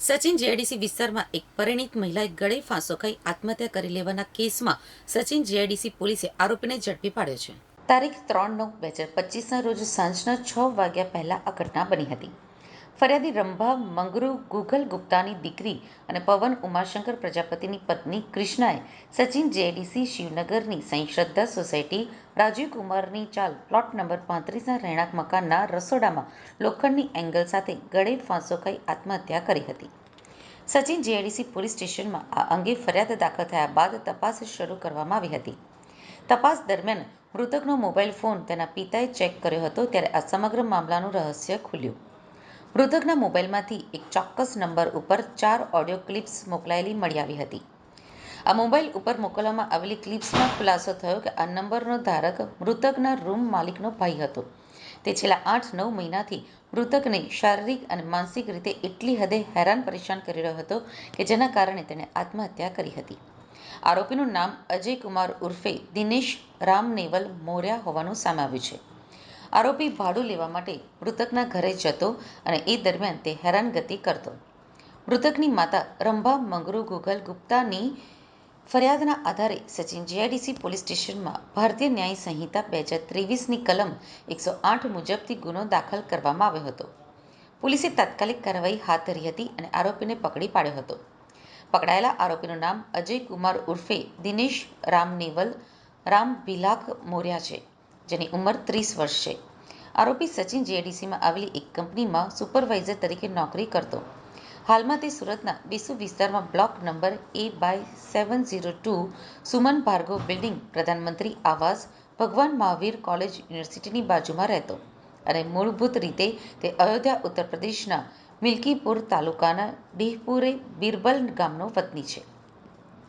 Sachin JIDC વિસ્તારમાં એક પરિણીત મહિલાએ ગળે ફાંસો ખાઈ આત્મહત્યા કરી લેવાના કેસમાં સચિન જેઆઈડીસી પોલીસે આરોપીને ઝડપી પાડ્યો છે. તારીખ ત્રણ નવ બે હજાર પચીસના રોજ સાંજના છ વાગ્યા પહેલા આ ઘટના બની હતી. ફરિયાદી રંભા મંગરુ ગુગલ ગુપ્તાની દીકરી અને પવન ઉમાશંકર પ્રજાપતિની પત્ની ક્રિષ્નાએ સચિન જેઆઈડીસી શિવનગરની સાઈ શ્રદ્ધા સોસાયટી રાજીવ કુમારની ચાલ પ્લોટ નંબર પાંત્રીસના રહેણાંક મકાનના રસોડામાં લોખંડની એંગલ સાથે ગળે ફાંસો ખાઈ આત્મહત્યા કરી હતી. સચિન જેડીસી પોલીસ સ્ટેશનમાં આ અંગે ફરિયાદ દાખલ થયા બાદ તપાસ શરૂ કરવામાં આવી હતી. તપાસ દરમિયાન મૃતકનો મોબાઈલ ફોન તેના પિતાએ ચેક કર્યો હતો ત્યારે આ સમગ્ર મામલાનું રહસ્ય ખુલ્યું. મૃતકના મોબાઈલમાંથી એક ચોક્કસ નંબર ઉપર ચાર ઓડિયો ક્લિપ્સ મોકલાયેલી મળી આવી હતી. આ મોબાઈલ ઉપર મોકલવામાં આવેલી ક્લિપ્સમાં ખુલાસો થયો કે આ નંબરનો ધારક મૃતકના રૂમ માલિકનો ભાઈ હતો. તે છેલ્લા આઠ નવ મહિનાથી મૃતકને શારીરિક અને માનસિક રીતે એટલી હદે હેરાન પરેશાન કરી રહ્યો હતો કે જેના કારણે તેણે આત્મહત્યા કરી હતી. આરોપીનું નામ અજય કુમાર ઉર્ફે દિનેશ રામનેવલ મોર્યા હોવાનું સામે આવ્યું છે. આરોપી ભાડું લેવા માટે મૃતકના ઘરે જતો અને એ દરમિયાન તે હેરાનગતિ કરતો. મૃતકની માતા રંભા મંગરુ ગુગલ ગુપ્તાની ફરિયાદના આધારે સચિન જીઆઈડીસી પોલીસ સ્ટેશનમાં ભારતીય ન્યાય સંહિતા બે હજાર ત્રેવીસની કલમ એકસો આઠ મુજબથી ગુનો દાખલ કરવામાં આવ્યો હતો. પોલીસે તાત્કાલિક કાર્યવાહી હાથ ધરી હતી અને આરોપીને પકડી પાડ્યો હતો. પકડાયેલા આરોપીનું નામ અજય કુમાર ઉર્ફે દિનેશ રામનેવલ, રામ ભિલાખ મોર્યા છે. જેની ઉંમર ત્રીસ વર્ષ છે. આરોપી સચિન જીઆઈડીસીમાં આવેલી એક કંપનીમાં સુપરવાઇઝર તરીકે નોકરી કરતો. હાલમાં તે સુરતના બીસુ વિસ્તારમાં block number A by seven zero two Suman Bhargav building Pradhanmantri Awas ભગવાન મહાવીર કોલેજ યુનિવર્સિટીની બાજુમાં રહેતો અને મૂળભૂત રીતે તે અયોધ્યા, ઉત્તર પ્રદેશના મિલ્કીપુર તાલુકાના ડેહપુરે બિરબલ ગામનો વતની છે.